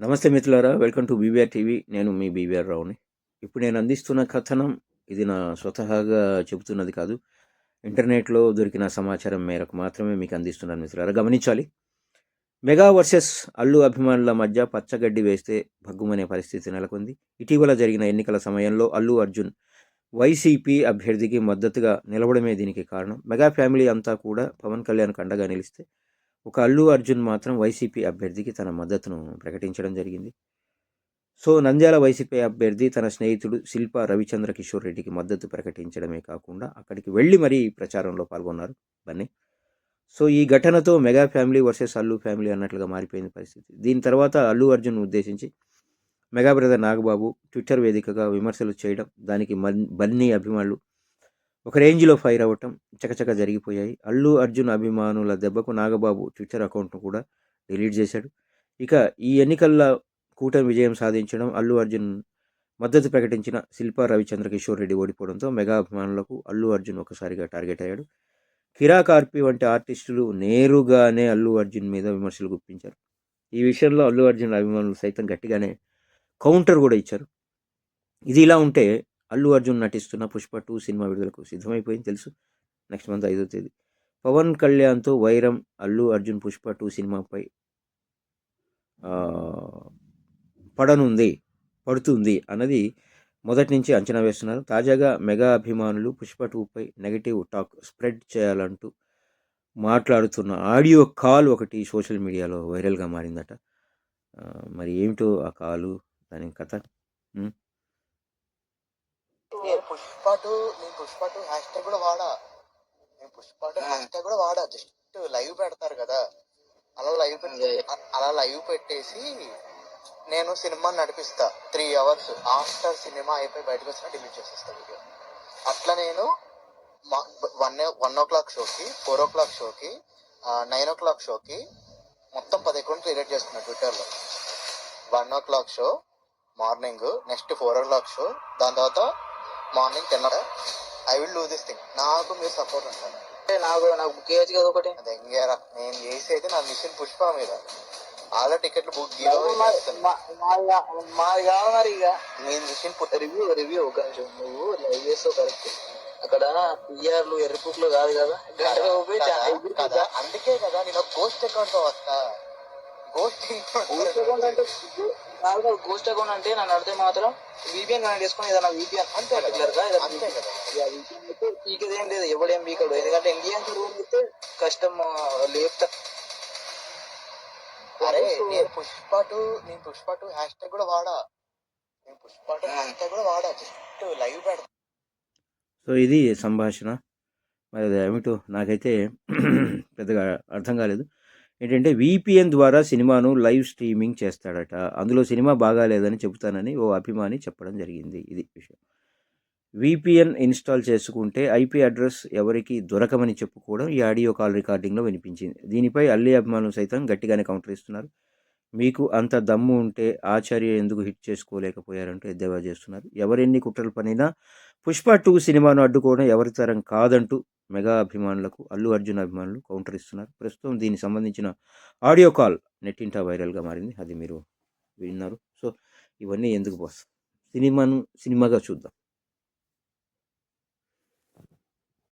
నమస్తే మిత్రులారా welcome to BVR TV. నేను మీ బీవీఆర్ రావుని. ఇప్పుడు నేను అందిస్తున్న కథనం ఇది నా స్వతహాగా చెబుతున్నది కాదు. ఇంటర్నెట్లో దొరికిన సమాచారం మేరకు మాత్రమే మీకు అందిస్తున్నాను మిత్రులారా. గమనించాలి. మెగా వర్సెస్ అల్లు అభిమానుల మధ్య పచ్చగడ్డి వేస్తే భగ్గుమనే పరిస్థితి నెలకొంది. ఇటీవల జరిగిన ఎన్నికల సమయంలో అల్లు అర్జున్ వైసీపీ అభ్యర్థికి మద్దతుగా నిలవడమే దీనికి కారణం. మెగా ఫ్యామిలీ అంతా కూడా పవన్ కళ్యాణ్ కండగా నిలిస్తే ఒక అల్లు అర్జున్ మాత్రం వైసీపీ అభ్యర్థికి తన మద్దతును ప్రకటించడం జరిగింది. సో నంద్యాల వైసీపీ అభ్యర్థి తన స్నేహితుడు శిల్ప రవిచంద్ర కిషోర్ రెడ్డికి మద్దతు ప్రకటించడమే కాకుండా అక్కడికి వెళ్ళి మరీ ప్రచారంలో పాల్గొన్నారు. బన్నీ. సో ఈ ఘటనతో mega family versus Allu family అన్నట్లుగా మారిపోయింది పరిస్థితి. దీని తర్వాత అల్లు అర్జున్ ఉద్దేశించి మెగా బ్రదర్ నాగబాబు ట్విట్టర్ వేదికగా విమర్శలు చేయడం దానికి మన్ బన్నీ అభిమానులు ఒక రేంజ్లో ఫైర్ అవ్వటం చకచక జరిగిపోయాయి. అల్లు అర్జున్ అభిమానుల దెబ్బకు నాగబాబు ట్విట్టర్ అకౌంట్ను కూడా డిలీట్ చేశాడు. ఇక ఈ ఎన్నికల్లో కూటమి విజయం సాధించడం అల్లు అర్జున్ మద్దతు ప్రకటించిన శిల్పా రవిచంద్ర కిషోర్ రెడ్డి ఓడిపోవడంతో మెగా అభిమానులకు అల్లు అర్జున్ ఒకసారిగా టార్గెట్ అయ్యాడు. కిరా కార్పి వంటి ఆర్టిస్టులు నేరుగానే అల్లు అర్జున్ మీద విమర్శలు గుప్పించారు. ఈ విషయంలో అల్లు అర్జున్ అభిమానులు సైతం గట్టిగానే కౌంటర్ కూడా ఇచ్చారు. ఇది ఇలా ఉంటే అల్లు అర్జున్ నటిస్తున్న పుష్ప టూ సినిమా విడుదలకు సిద్ధమైపోయింది తెలుసు. నెక్స్ట్ మంత్ ఐదో తేదీ. పవన్ కళ్యాణ్తో వైరం అల్లు అర్జున్ పుష్ప టూ సినిమాపై పడనుంది పడుతుంది అన్నది మొదటి నుంచి అంచనా వేస్తున్నారు. తాజాగా మెగా అభిమానులు పుష్ప టూపై నెగటివ్ టాక్ స్ప్రెడ్ చేయాలంటూ మాట్లాడుతున్న ఆడియో కాల్ ఒకటి సోషల్ మీడియాలో వైరల్గా మారిందట. మరి ఏమిటో ఆ కాలు దాని కథ పుష్ప టూ నేను పుష్ప టూ హ్యాష్ ట్యాగ్ కూడా వాడా. నేను పుష్ప టూ హ్యాష్ ట్యాగ్ కూడా వాడా. జస్ట్ లైవ్ పెడతారు కదా. అలా లైవ్ పెట్టి అలా లైవ్ పెట్టేసి నేను సినిమా నడిపిస్తా. త్రీ అవర్స్ ఆఫ్టర్ సినిమా అయిపోయి బయటకు వచ్చినా డిలీట్ చేసేస్తా వీడియో అట్లా నేను వన్ వన్ ఓ క్లాక్ షోకి ఫోర్ ఓ క్లాక్ షోకి నైన్ ఓ క్లాక్ షోకి మొత్తం పది అకౌంట్ క్రియేట్ చేసుకున్నా ట్విట్టర్లో one o'clock show morning next four o'clock show దాని తర్వాత morning ten I will do this thing నాకు మీరు సపోర్ట్ ఉంటాను నాకు నాకు బుక్ చేయొచ్చు కదా ఒకటి. అది ఎంగేరా నేను చేసేది నా మిషన్ పుష్ప మీద. ఆల్రెడీ టికెట్లు బుక్ మాది కాదు మరి ఇక. మీ మిషన్ రివ్యూ రివ్యూ ఒక నిమిషం. నువ్వు లైవ్ చేస్తావు కరెక్ట్ అక్కడ పిఆర్లు ఎర్రపుక్లు కాదు కదా. అందుకే కదా నేను గోస్ట్ అకౌంట్ వస్తా. గోస్ట్ గోస్ట్ అకౌంట్ అంటే నాలుగు గోస్ట్ అకౌంట్ అంటే నన్ను అడితే మాత్రం విపిఎన్ కనెక్ట్ చేసుకుని ఏదైనా విపిఎన్ అంతే పర్టికులర్గా అంతే కదా. పీకేదేం లేదు. ఎవడేం పీకడు ఎందుకంటే ఇండియన్ రూల్ అయితే కష్టం లేపుతా. అరే నేను పుష్ప టూ నేను పుష్ప టూ హ్యాష్ ట్యాగ్ కూడా వాడా. నేను పుష్ప టూ హ్యాష్ ట్యాగ్ కూడా వాడా. జస్ట్ లైవ్ పెడతా. సో ఇది సంభాషణ. మరి అది ఏమిటో నాకైతే పెద్దగా అర్థం కాలేదు. ఏంటంటే విపిఎన్ ద్వారా సినిమాను లైవ్ స్ట్రీమింగ్ చేస్తాడట. అందులో సినిమా బాగాలేదని చెబుతానని ఓ అభిమాని చెప్పడం జరిగింది ఇది విషయం. విపిఎన్ ఇన్స్టాల్ చేసుకుంటే ఐపీ అడ్రస్ ఎవరికి దొరకమని చెప్పుకోవడం ఈ ఆడియో కాల్ రికార్డింగ్లో వినిపించింది. దీనిపై అల్లి అభిమానులు సైతం గట్టిగానే కౌంటర్ ఇస్తున్నారు. మీకు అంత దమ్ము ఉంటే ఆచార్య ఎందుకు హిట్ చేసుకోలేకపోయారంటూ ఎద్దేవా చేస్తున్నారు. ఎవరెన్ని కుట్రలు పనినా పుష్ప టూ సినిమాను అడ్డుకోవడం ఎవరి తరం కాదంటూ మెగా అభిమానులకు అల్లు అర్జున్ అభిమానులు కౌంటర్ ఇస్తున్నారు. ప్రస్తుతం దీనికి సంబంధించిన ఆడియో కాల్ నెట్టింట వైరల్గా మారింది. అది మీరు విన్నారు. సో ఇవన్నీ ఎందుకు బాస్? సినిమాను సినిమాగా చూద్దాం.